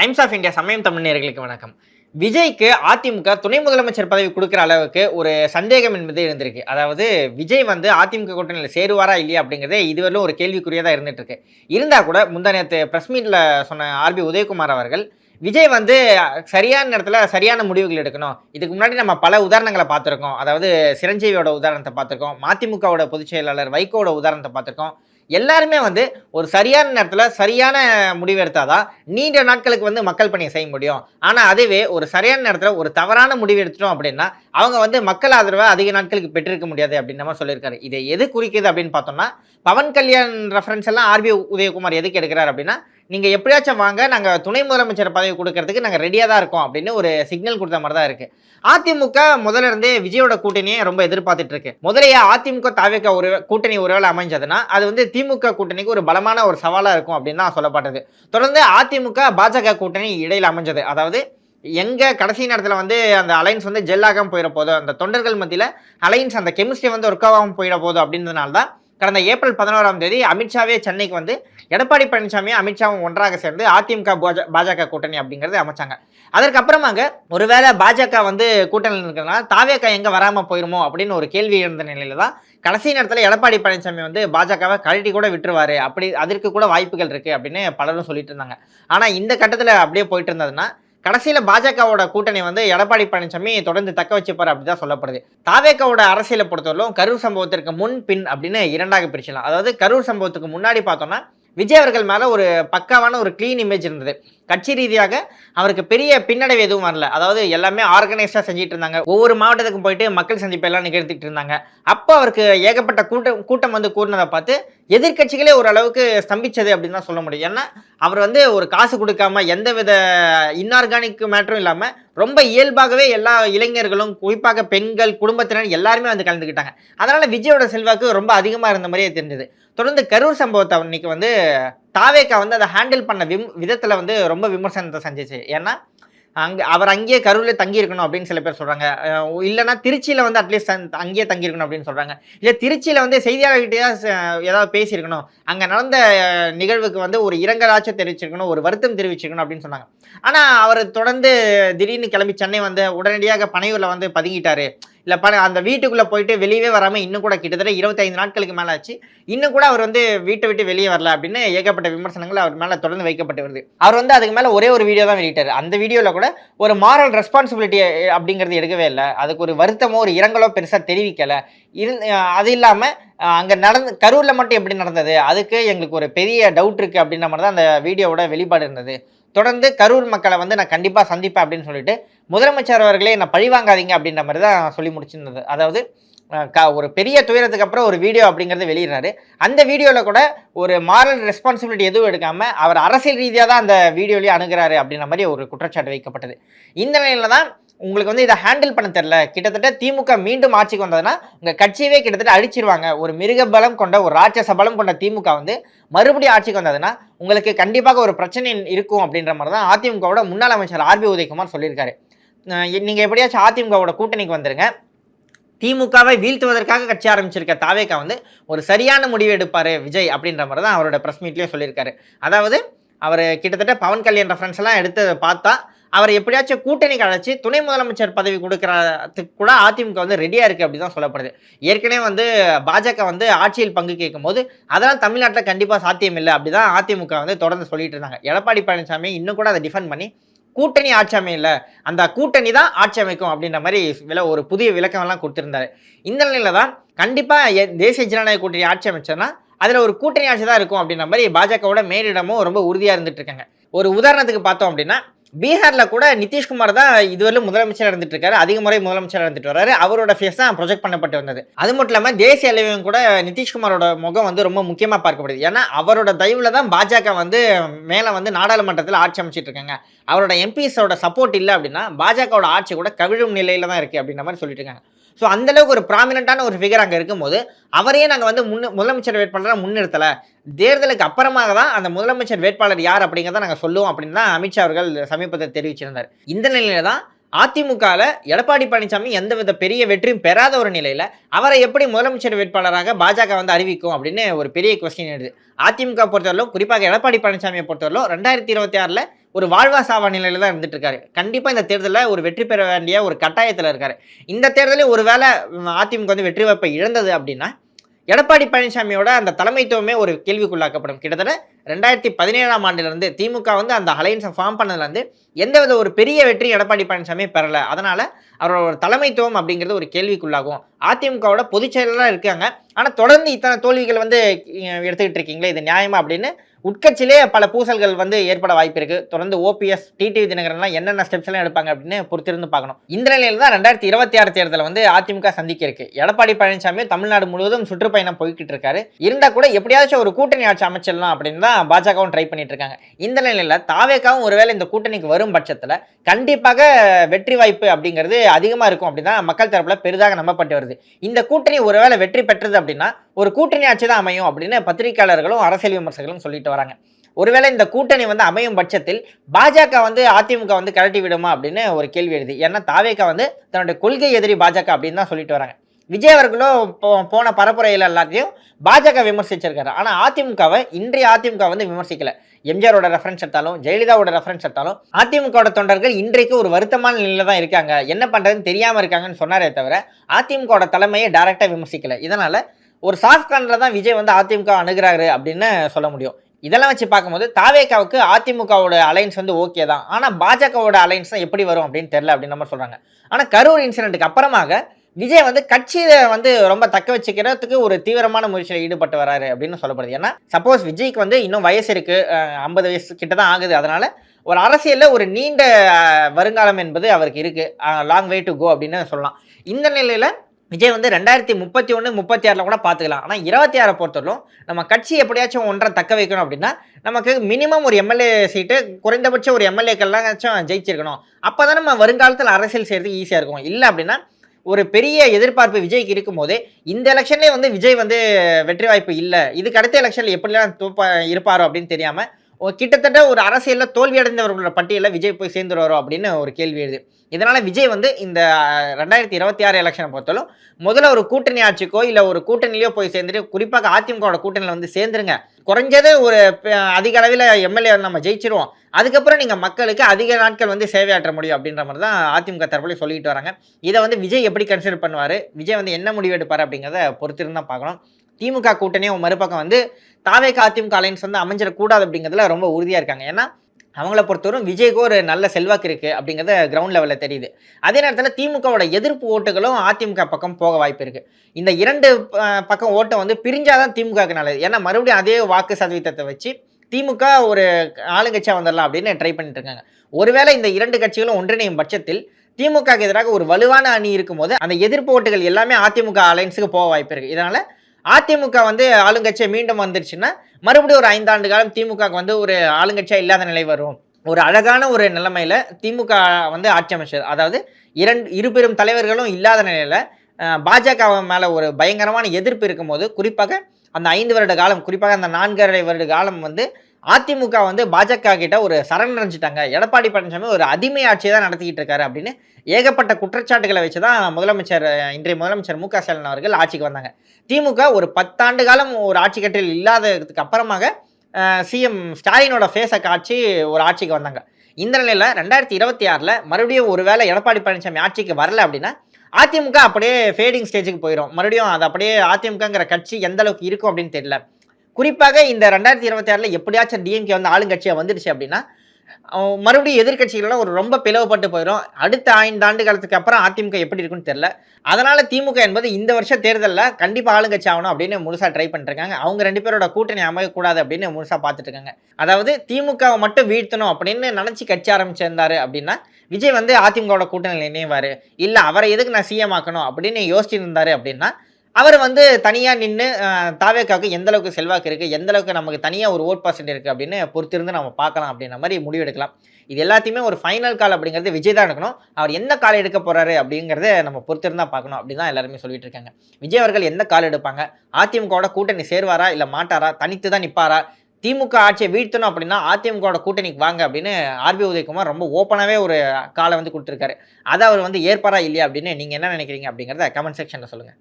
Times of India சமயம் தமிழ் நேர்களுக்கு வணக்கம். விஜய்க்கு அதிமுக துணை முதலமைச்சர் பதவி கொடுக்குற அளவுக்கு ஒரு சந்தேகம் என்பது இருந்திருக்கு அதாவது விஜய் வந்து அதிமுக கூட்டணியில் சேருவாரா இல்லையா அப்படிங்கிறதே இதுவரையிலும் ஒரு கேள்விக்குரியதாக தான் இருந்துட்டு இருக்கு இருந்தால் கூட முந்தா நேற்று ப்ரெஸ் மீட்டில் சொன்ன ஆர்பி உதயகுமார் அவர்கள் விஜய் வந்து சரியான நேரத்தில் சரியான முடிவுகள் எடுக்கணும். இதுக்கு முன்னாடி நம்ம பல உதாரணங்களை பார்த்துருக்கோம். அதாவது சிரஞ்சீவியோட உதாரணத்தை பார்த்துருக்கோம். மதிமுகவோட பொதுச் செயலாளர் வைகோட உதாரணத்தை பார்த்துருக்கோம். எல்லாருமே வந்து ஒரு சரியான நேரத்தில் சரியான முடிவு எடுத்தாதான் நீண்ட நாட்களுக்கு வந்து மக்கள் பணியை செய்ய முடியும். ஆனால் அதுவே ஒரு சரியான நேரத்தில் ஒரு தவறான முடிவு எடுத்துட்டோம் அப்படின்னா அவங்க வந்து மக்கள் ஆதரவை அதிக நாட்களுக்கு பெற்றிருக்க முடியாது அப்படின்னு நம்ம சொல்லியிருக்காரு. இதை எது குறிக்குது அப்படின்னு பார்த்தோம்னா பவன் கல்யாண் ரெஃபரன்ஸ் எல்லாம் ஆர்பி உதயகுமார் எதுக்கு எடுக்கிறார் அப்படின்னா நீங்கள் எப்படியாச்சும் வாங்க நாங்கள் துணை முதலமைச்சர் பதவி கொடுக்கறதுக்கு நாங்கள் ரெடியாக தான் இருக்கோம் அப்படின்னு ஒரு சிக்னல் கொடுத்த மாதிரி தான் இருக்குது அதிமுக முதல்ல இருந்தே விஜயோட கூட்டணியை ரொம்ப எதிர்பார்த்துட்டு இருக்கு முதலையே அதிமுக தாவேக்க ஒரு கூட்டணி ஒருவேளை அமைஞ்சதுன்னா அது வந்து திமுக கூட்டணிக்கு ஒரு பலமான ஒரு சவாலாக இருக்கும் அப்படின்னு தான் சொல்லப்பட்டது. தொடர்ந்து அதிமுக பாஜக கூட்டணி இடையில் அமைஞ்சது. அதாவது எங்கே கடைசி நேரத்தில் வந்து அந்த அலைன்ஸ் வந்து ஜெல்லாகாமல் போயிட போதோ அந்த தொண்டர்கள் மத்தியில் அலைன்ஸ் அந்த கெமிஸ்ட்ரி வந்து ஒர்க் ஆகாமல் போயிட போதோ அப்படின்றதுனால தான் கடந்த ஏப்ரல் பதினோராம் தேதி அமித்ஷாவே சென்னைக்கு வந்து எடப்பாடி பழனிசாமியும் அமித்ஷாவும் ஒன்றாக சேர்ந்து அதிமுக பாஜக கூட்டணி அப்படிங்கிறது அமைச்சாங்க. அதற்கப்புறமாக ஒருவேளை பாஜக வந்து கூட்டணியில் இருக்கிறதுனால தாவேக்கா எங்கே வராமல் போயிருமோ அப்படின்னு ஒரு கேள்வி இருந்த நிலையில தான் கடைசி நேரத்தில் எடப்பாடி பழனிசாமி வந்து பாஜகவை கழட்டி கூட விட்டுருவாரு. அப்படி அதற்கு கூட வாய்ப்புகள் இருக்குது அப்படின்னு பலரும் சொல்லிட்டு இருந்தாங்க. ஆனால் இந்த கட்டத்தில் அப்படியே போயிட்டு இருந்ததுன்னா கடைசியில் பாஜகவோட கூட்டணி வந்து எடப்பாடி பழனிசாமி தொடர்ந்து தக்க வச்சுப்பார் அப்படி தான் சொல்லப்படுது. தாவேக்காவோட அரசியலை பொறுத்தவரைக்கும் கரூர் சம்பவத்திற்கு முன் பின் அப்படின்னு இரண்டாக பிரிச்சலாம் அதாவது கரூர் சம்பவத்துக்கு முன்னாடி பார்த்தோம்னா விஜய் அவர்கள் மேலே ஒரு பக்காவான ஒரு க்ளீன் இமேஜ் இருந்தது. கட்சி ரீதியாக அவருக்கு பெரிய பின்னடைவு எதுவும் வரல. அதாவது எல்லாமே ஆர்கனைஸ்டாக செஞ்சுட்டு இருந்தாங்க. ஒவ்வொரு மாவட்டத்துக்கும் போயிட்டு மக்கள் சந்திப்பு எல்லாம் நிகழ்த்திட்டு இருந்தாங்க. அப்போ அவருக்கு ஏகப்பட்ட கூட்டம் கூட்டம் வந்து கூடினதை பார்த்து எதிர்க்கட்சிகளே ஓரளவுக்கு ஸ்தம்பிச்சது அப்படின்னு தான் சொல்ல முடியும். ஏன்னா அவர் வந்து ஒரு காசு கொடுக்காம எந்தவித இன்ஆர்கானிக் மேட்டரும் இல்லாமல் ரொம்ப இயல்பாகவே எல்லா இளைஞர்களும் குறிப்பாக பெண்கள் குடும்பத்தினர் எல்லாருமே வந்து கலந்துக்கிட்டாங்க. அதனால் விஜயோட செல்வாக்கு ரொம்ப அதிகமாக இருந்த மாதிரியே தெரிஞ்சது. தொடர்ந்து கரூர் சம்பவத்தை அன்னைக்கு வந்து தாவேக்கா வந்து அதை ஹேண்டில் பண்ண விம் விதத்தில் வந்து ரொம்ப விமர்சனத்தை செஞ்சிச்சு ஏன்னா அங்கே அவர் அங்கேயே கரூரில் தங்கியிருக்கணும் அப்படின்னு சில பேர் சொல்கிறாங்க இல்லைன்னா திருச்சியில் வந்து அட்லீஸ்ட் அங்கேயே தங்கியிருக்கணும் அப்படின்னு சொல்கிறாங்க இல்லை திருச்சியில் வந்து செய்தியாளர்கிட்டயே ஏதாவது பேசியிருக்கணும். அங்கே நடந்த நிகழ்வுக்கு வந்து ஒரு இரங்கலாச்சும் தெரிவிச்சிருக்கணும் ஒரு வருத்தம் தெரிவிச்சிருக்கணும் அப்படின்னு சொன்னாங்க. ஆனால் அவர் தொடர்ந்து திடீர்னு கிளம்பி சென்னை வந்து உடனடியாக பனையூரில் வந்து பதுங்கிட்டார். இல்லை ப அந்த வீட்டுக்குள்ளே போயிட்டு வெளியவே வராமல் இன்னும் கூட கிட்டத்தட்ட இருபத்தைந்து நாட்களுக்கு மேலே ஆச்சு இன்னும் கூட அவர் வந்து வீட்டை விட்டு வெளியே வரல அப்படின்னு ஏகப்பட்ட விமர்சனங்கள் அவர் மேலே தொடர்ந்து வைக்கப்பட்டு வருது. அவர் வந்து அதுக்கு மேலே ஒரே ஒரு வீடியோ தான் வெளியிட்டார். அந்த வீடியோவில் கூட ஒரு மாரல் ரெஸ்பான்சிபிலிட்டி அப்படிங்கிறது எடுக்கவே இல்லை. அதுக்கு ஒரு வருத்தமோ ஒரு இரங்கலோ பெருசாக தெரிவிக்கலை. இரு அது இல்லாமல் அங்கே நடந்து கரூரில் மட்டும் எப்படி நடந்தது? அதுக்கு எங்களுக்கு ஒரு பெரிய டவுட் இருக்குது அப்படின்ற மாதிரி தான் அந்த வீடியோவோட வெளிப்பாடு இருந்தது. தொடர்ந்து கரூர் மக்களை வந்து நான் கண்டிப்பாக சந்திப்பேன் அப்படின்னு சொல்லிட்டு முதலமைச்சர் அவர்களே என்னை பழிவாங்காதீங்க அப்படின்ற மாதிரி தான் சொல்லி முடிச்சிருந்தது. அதாவது க ஒரு பெரிய துயரத்துக்கு அப்புறம் ஒரு வீடியோ அப்படிங்கிறத வெளியிடுறாரு. அந்த வீடியோவில் கூட ஒரு மாரல் ரெஸ்பான்சிபிலிட்டி எதுவும் எடுக்காமல் அவர் அரசியல் ரீதியாக தான் அந்த வீடியோலேயே அணுகிறாரு அப்படின்ற மாதிரி ஒரு குற்றச்சாட்டு வைக்கப்பட்டது. இந்த நிலையில் தான் உங்களுக்கு வந்து இதை ஹேண்டில் பண்ண தெரில கிட்டத்தட்ட திமுக மீண்டும் ஆட்சிக்கு வந்ததுன்னா உங்கள் கட்சியவே கிட்டத்தட்ட அழிச்சிருவாங்க. ஒரு மிருக பலம் கொண்ட ஒரு ராட்சச பலம் கொண்ட திமுக வந்து மறுபடியும் ஆட்சிக்கு வந்ததுன்னா உங்களுக்கு கண்டிப்பாக ஒரு பிரச்சனை இருக்கும் அப்படின்ற மாதிரி தான் அதிமுகவோட முன்னாள் அமைச்சர் ஆர்பி உதயகுமார் சொல்லியிருக்காரு. நீங்கள் எப்படியாச்சும் அதிமுகவோட கூட்டணிக்கு வந்துருங்க. திமுகவை வீழ்த்துவதற்காக கட்சி ஆரம்பிச்சிருக்க தாவேக்கா வந்து ஒரு சரியான முடிவு எடுப்பார் விஜய் அப்படின்ற மாதிரி தான் அவரோட ப்ரெஸ் மீட்லேயே சொல்லியிருக்காரு. அதாவது அவர் கிட்டத்தட்ட பவன் கல்யாண் ரெஃபரன்ஸ் எல்லாம் எடுத்து பார்த்தா அவர் எப்படியாச்சும் கூட்டணிக்கு அழைச்சி துணை முதலமைச்சர் பதவி கொடுக்கறதுக்கு கூட அதிமுக வந்து ரெடியாக இருக்குது அப்படி தான் சொல்லப்படுது. ஏற்கனவே வந்து பாஜக வந்து ஆட்சியில் பங்கு கேட்கும் போது அதெல்லாம் தமிழ்நாட்டில் கண்டிப்பாக சாத்தியம் இல்லை அப்படி தான் அதிமுக வந்து தொடர்ந்து சொல்லிட்டு இருந்தாங்க. எடப்பாடி பழனிசாமி இன்னும் கூட அதை டிஃபெண்ட் பண்ணி கூட்டணி ஆட்சி அமையல. அந்த கூட்டணி தான் ஆட்சி அமைக்கும் அப்படின்ற மாதிரி வில ஒரு புதிய விளக்கமெல்லாம் கொடுத்துருந்தாரு. இந்த நிலையில தான் கண்டிப்பாக தேசிய ஜனநாயக கூட்டணி ஆட்சி அமைச்சோன்னா அதில் ஒரு கூட்டணி ஆட்சி தான் இருக்கும் அப்படின்ற மாதிரி பாஜகவோட மேலிடமும் ரொம்ப உறுதியாக இருந்துட்டு இருக்காங்க. ஒரு உதாரணத்துக்கு பார்த்தோம் அப்படின்னா பீகாரில் கூட நிதிஷ்குமார் தான் இதுவரையிலும் முதலமைச்சர் நடந்துட்டு இருக்காரு அதிக முறை முதலமைச்சர் நடந்துட்டு வராரு அவரோட ஃபேஸ் தான் ப்ரொஜெக்ட் பண்ணப்பட்டு வந்தது. அது மட்டும் இல்லாமல் தேசிய அளவிலும் கூட நிதிஷ்குமாரோட முகம் வந்து ரொம்ப முக்கியமாக பார்க்கப்படுது. ஏன்னா அவரோட தயவில் தான் பாஜக வந்து மேலே வந்து நாடாளுமன்றத்தில் ஆட்சி அமைச்சிட்டு இருக்காங்க அவரோட எம்பிஸோட சப்போர்ட் இல்லை அப்படின்னா பாஜகவோட ஆட்சி கூட கவிழும் நிலையில் தான் இருக்குது அப்படின்ற மாதிரி சொல்லிட்டு இருக்காங்க ஸோ அந்தளவுக்கு ஒரு ப்ராமினெண்ட்டான ஒரு ஃபிகர் அங்கே இருக்கும்போது அவரையே நாங்கள் வந்து முன் முதலமைச்சர் வேட்பாளராக முன்னிறுத்தலை. தேர்தலுக்கு அப்புறமாக தான் அந்த முதலமைச்சர் வேட்பாளர் யார் அப்படிங்கிறத நாங்கள் சொல்லுவோம் அப்படின்னு தான் அமித்ஷா அவர்கள் சமீபத்தில் தெரிவிச்சிருந்தார். இந்த நிலையில தான் அதிமுகவில் எடப்பாடி பழனிசாமி எந்தவித பெரிய வெற்றியும் பெறாத ஒரு நிலையில் அவரை எப்படி முதலமைச்சர் வேட்பாளராக பாஜக வந்து அறிவிக்கும் அப்படின்னு ஒரு பெரிய கொஸ்டின் எழுது. அதிமுக பொறுத்தவரையிலும் குறிப்பாக எடப்பாடி பழனிசாமியை பொறுத்தவரையிலும் ரெண்டாயிரத்தி இருபத்தி ஆறில் ஒரு வாழ்வா சாவா நிலையில் தான் இருந்துட்டு இருக்காரு கண்டிப்பாக இந்த தேர்தலில் ஒரு வெற்றி பெற வேண்டிய ஒரு கட்டாயத்தில் இருக்காரு. இந்த தேர்தலில் ஒருவேளை வேளை அதிமுக வந்து வெற்றி வாய்ப்பை இழந்தது அப்படின்னா எடப்பாடி பழனிசாமியோட அந்த தலைமைத்துவமே ஒரு கேள்விக்குள்ளாக்கப்படும். கிட்டத்தட்ட ரெண்டாயிரத்தி பதினேழாம் ஆண்டிலிருந்து திமுக வந்து அந்த அலையன்ஸை ஃபார்ம் பண்ணதுலேருந்து எந்தவித ஒரு பெரிய வெற்றி எடப்பாடி பழனிசாமி பெறலை. அதனால அவரோட தலைமைத்துவம் அப்படிங்கிறது ஒரு கேள்விக்குள்ளாகும். அதிமுகவோட பொதுச் செயலராக இருக்காங்க. ஆனால் தொடர்ந்து இத்தனை தோல்விகள் வந்து எடுத்துக்கிட்டு இருக்கீங்களே இது நியாயமா அப்படின்னு உட்கட்சியிலே பல பூசல்கள் வந்து ஏற்பட வாய்ப்பு இருக்கு தொடர்ந்து ஓபிஎஸ் டிடிவி தினகரன்லாம் என்னென்ன ஸ்டெப்ஸ் எல்லாம் எடுப்பாங்க அப்படின்னு பொறுத்திருந்து பார்க்கணும். இந்த நிலையில தான் ரெண்டாயிரத்தி இருபத்தி ஆறு தேர்தலில் வந்து அதிமுக சந்திக்க இருக்கு எடப்பாடி பழனிசாமி தமிழ்நாடு முழுவதும் சுற்றுப்பயணம் போய்கிட்டு இருக்காரு. இருந்தா கூட எப்படியாச்சும் ஒரு கூட்டணி ஆட்சி அமைச்சிடலாம் அப்படின்னு தான் பாஜகவும் ட்ரை பண்ணிட்டு இருக்காங்க. இந்த நிலையில தாவேக்காவும் ஒருவேளை இந்த கூட்டணிக்கு வரும் பட்சத்தில் கண்டிப்பாக வெற்றி வாய்ப்பு அப்படிங்கிறது அதிகமா இருக்கும் அப்படின்னா மக்கள் தரப்புல பெரிதாக நம்பப்பட்டு வருது. இந்த கூட்டணி ஒருவேளை வெற்றி பெற்றது அப்படின்னா ஒரு கூட்டணி ஆட்சி தான் அமையும் அப்படின்னு பத்திரிகையாளர்களும் அரசியல் விமர்சகர்களும் சொல்லிட்டு வராங்க. ஒருவேளை இந்த கூட்டணி வந்து அமையும் பட்சத்தில் பாஜக வந்து அதிமுக வந்து கழட்டி விடுமா அப்படின்னு ஒரு கேள்வி எழுது. ஏன்னா தாவேக்கா வந்து தன்னுடைய கொள்கை எதிரி பாஜக அப்படின்னு தான் சொல்லிட்டு வராங்க. விஜய் அவர்களும் போ- போன பரப்புரையில் எல்லாத்தையும் பாஜக விமர்சிச்சிருக்காரு. ஆனால் அதிமுகவை இன்றைய அதிமுக வந்து விமர்சிக்கல. எம்ஜிஆரோட ரெஃபரன்ஸ் எடுத்தாலும் ஜெயலலிதாவோட ரெஃபரன்ஸ் எடுத்தாலும் அதிமுகவோட தொண்டர்கள் இன்றைக்கு ஒரு வருத்தமான நிலையில் தான் இருக்காங்க. என்ன பண்ணுறதுன்னு தெரியாமல் இருக்காங்கன்னு சொன்னாரே தவிர அதிமுகவோட தலைமையை டேரெக்டாக விமர்சிக்கல. இதனால் ஒரு சாஃப்ட் கார்னரில் தான் விஜய் வந்து அதிமுக அணுகிறாரு அப்படின்னு சொல்ல முடியும். இதெல்லாம் வச்சு பார்க்கும்போது தாவேக்காவுக்கு அதிமுகவோட அலைன்ஸ் வந்து ஓகே தான். ஆனால் பாஜகவோட அலைன்ஸ் தான் எப்படி வரும் அப்படின்னு தெரில அப்படின்னு நம்ம சொல்கிறாங்க ஆனால் கரூர் இன்சிடென்ட்டுக்கு அப்புறமாக விஜய் வந்து கட்சியை வந்து ரொம்ப தக்க வச்சுக்கிறதுக்கு ஒரு தீவிரமான முயற்சியில் ஈடுபட்டு வராரு அப்படின்னு சொல்லப்படுது. ஏன்னா சப்போஸ் விஜய்க்கு வந்து இன்னும் வயசு இருக்கு ஐம்பது வயசு கிட்ட தான் ஆகுது. அதனால ஒரு அரசியலில் ஒரு நீண்ட வருங்காலம் என்பது அவருக்கு இருக்கு. லாங் வே டு கோ அப்படின்னு சொல்லலாம். இந்த நிலையில விஜய் வந்து ரெண்டாயிரத்தி முப்பத்தி ஒன்று முப்பத்தி ஆறில் கூட பார்த்துக்கலாம் ஆனால் இருபத்தி ஆறை பொறுத்தவரைக்கும் நம்ம கட்சி எப்படியாச்சும் ஒன்றை தக்க வைக்கணும் அப்படின்னா நமக்கு மினிமம் ஒரு எம்எல்ஏ சீட்டு குறைந்தபட்சம் ஒரு எம்எல்ஏக்கள்லாம் ஜெயிச்சிருக்கணும். அப்போ தான் நம்ம வருங்காலத்தில் அரசியல் செய்கிறதுக்கு ஈஸியாக இருக்கும். இல்லை அப்படின்னா ஒரு பெரிய எதிர்பார்ப்பு விஜய்க்கு இருக்கும்போது இந்த எலெக்ஷன்லேயே வந்து விஜய் வந்து வெற்றி வாய்ப்பு இல்லை. இதுக்கு அடுத்த எலெக்ஷனில் எப்படிலாம் தோப்பா இருப்பாரோ அப்படின்னு தெரியாமல் கிட்டத்தட்ட ஒரு அரசியலில் தோல்வி அடைந்தவர்களோட பட்டியலில் விஜய் போய் சேர்ந்துருவாரோ அப்படின்னு ஒரு கேள்வி எழுது. இதனால் விஜய் வந்து இந்த ரெண்டாயிரத்தி இருபத்தி ஆறு எலெக்ஷனை பொறுத்தாலும் முதல்ல ஒரு கூட்டணி ஆட்சிக்கோ இல்லை ஒரு கூட்டணிலையோ போய் சேர்ந்துட்டு குறிப்பாக அதிமுகவோட கூட்டணியில் வந்து சேர்ந்துருங்க. குறைஞ்சது ஒரு அதிக அளவில் எம்எல்ஏ நம்ம ஜெயிச்சிருவோம். அதுக்கப்புறம் நீங்கள் மக்களுக்கு அதிக நாட்கள் வந்து சேவையாற்ற முடியும் அப்படின்ற மாதிரி தான் அதிமுக தரப்புல சொல்லிட்டு வராங்க. இதை வந்து விஜய் எப்படி கன்சிடர் பண்ணுவார்? விஜய் வந்து என்ன முடிவு எடுப்பார் அப்படிங்கிறத பொறுத்திருந்தான் பார்க்கணும். திமுக கூட்டணியும் மறுபக்கம் வந்து தாவேக அதிமுக அலைன்ஸ் வந்து அமைஞ்சிடக்கூடாது அப்படிங்கிறதுல ரொம்ப உறுதியாக இருக்காங்க. ஏன்னா அவங்கள பொறுத்தவரும் விஜய்க்கு ஒரு நல்ல செல்வாக்கு இருக்குது அப்படிங்கிறத கிரவுண்ட் லெவலில் தெரியுது. அதே நேரத்தில் திமுகவோட எதிர்ப்பு ஓட்டுகளும் அதிமுக பக்கம் போக வாய்ப்பு இருக்குது இந்த இரண்டு பக்கம் ஓட்டம் வந்து பிரிஞ்சாதான் திமுகவுக்கு நல்லது. ஏன்னா மறுபடியும் அதே வாக்கு சதவீதத்தை வச்சு திமுக ஒரு ஆளுங்கட்சியாக வந்துடலாம் அப்படின்னு ட்ரை பண்ணிட்டு இருக்காங்க. ஒருவேளை இந்த இரண்டு கட்சிகளும் ஒன்றிணையும் பட்சத்தில் திமுகக்கு எதிராக ஒரு வலுவான அணி இருக்கும்போது அந்த எதிர்ப்பு ஓட்டுகள் எல்லாமே அதிமுக அலைன்ஸுக்கு போக வாய்ப்பு இருக்குது இதனால் அதிமுக வந்து ஆளுங்கட்சியை மீண்டும் வந்துருச்சுன்னா மறுபடியும் ஒரு ஐந்தாண்டு காலம் திமுக வந்து ஒரு ஆளுங்கட்சியாக இல்லாத நிலை வரும். ஒரு அழகான ஒரு நிலைமையில திமுக வந்து ஆட்சி அமைச்சர். அதாவது இரண்டு இரு பெரும் தலைவர்களும் இல்லாத நிலையில பாஜக மேல ஒரு பயங்கரமான எதிர்ப்பு இருக்கும்போது குறிப்பாக அந்த ஐந்து வருட காலம் குறிப்பாக அந்த நான்கரை வருட காலம் வந்து அதிமுக வந்து பாஜக கிட்ட ஒரு சரணடைஞ்சிட்டாங்க எடப்பாடி பழனிசாமி ஒரு அடிமை ஆட்சியை தான் நடத்திக்கிட்டு இருக்காரு அப்படின்னு ஏகப்பட்ட குற்றச்சாட்டுகளை வச்சு தான் முதலமைச்சர் இன்றைய முதலமைச்சர் மு க ஸ்டாலின் அவர்கள் ஆட்சிக்கு வந்தாங்க. திமுக ஒரு பத்தாண்டு காலம் ஒரு ஆட்சி கட்டில் இல்லாததுக்கு அப்புறமாக சிஎம் ஸ்டாலினோட ஃபேஸை காட்சி ஒரு ஆட்சிக்கு வந்தாங்க. இந்த நிலையில் ரெண்டாயிரத்தி இருபத்தி ஆறில் மறுபடியும் ஒரு வேளை எடப்பாடி பழனிசாமி ஆட்சிக்கு வரல அப்படின்னா அதிமுக அப்படியே ஃபேடிங் ஸ்டேஜுக்கு போயிடும் மறுபடியும் அது அப்படியே அதிமுகங்கிற கட்சி எந்த அளவுக்கு இருக்கும் அப்படின்னு தெரியல. குறிப்பாக இந்த ரெண்டாயிரத்தி இருபத்தி ஆறில் எப்படியாச்சும் டிஎம்கே வந்து ஆளுங்கட்சியாக வந்துடுச்சு அப்படின்னா மறுபடியும் எதிர்க்கட்சிகளெல்லாம் ஒரு ரொம்ப பிளவுபட்டு போயிடும் அடுத்த ஐந்து ஆண்டு காலத்துக்கு அப்புறம் அதிமுக எப்படி இருக்குன்னு தெரில அதனால் திமுக என்பது இந்த வருஷ தேர்தலில் கண்டிப்பாக ஆளுங்கட்சி ஆகணும் அப்படின்னு முழுசாக ட்ரை பண்ணிருக்காங்க. அவங்க ரெண்டு பேரோட கூட்டணி அமையக்கூடாது அப்படின்னு முழுசாக பார்த்துட்டு இருக்காங்க அதாவது திமுகவை மட்டும் வீழ்த்தணும் அப்படின்னு நினச்சி கட்சி ஆரம்பிச்சிருந்தாரு அப்படின்னா விஜய் வந்து அதிமுகவோட கூட்டணியில் இணைவார். இல்லை அவரை எதுக்கு நான் சிஎம் ஆக்கணும் அப்படின்னு யோசிச்சிருந்தாரு அப்படின்னா அவர் வந்து தனியாக நின்று தாவேக்காவுக்கு எந்த அளவுக்கு செல்வாக்கு இருக்குது எந்த அளவுக்கு நமக்கு தனியாக ஒரு ஓட் பர்சன்ட் இருக்குது அப்படின்னு பொறுத்திருந்து நம்ம பார்க்கலாம் அப்படின்ற மாதிரி முடிவு எடுக்கலாம். இது எல்லாத்தையுமே ஒரு ஃபைனல் கால் அப்படிங்கிறது விஜய் தான் எடுக்கணும். அவர் எந்த கால் எடுக்க போகிறாரு அப்படிங்கிறத நம்ம பொறுத்திருந்தா பார்க்கணும் அப்படின்னு தான் எல்லாருமே சொல்லிட்டு இருக்காங்க. விஜய் அவர்கள் எந்த கால் எடுப்பாங்க? அதிமுகவோட கூட்டணி சேருவாரா இல்லை மாட்டாரா? தனித்து தான் நிற்பாரா திமுக ஆட்சியை வீழ்த்தணும் அப்படின்னா அதிமுகவோட கூட்டணிக்கு வாங்க அப்படின்னு ஆர்பி உதயகுமார் ரொம்ப ஓப்பனாகவே ஒரு காலை வந்து கொடுத்துருக்காரு. அதை அவர் வந்து ஏற்பாரா இல்லையா அப்படின்னு நீங்கள் என்ன நினைக்கிறீங்க அப்படிங்கிறத கமெண்ட் செக்ஷனில் சொல்லுங்கள்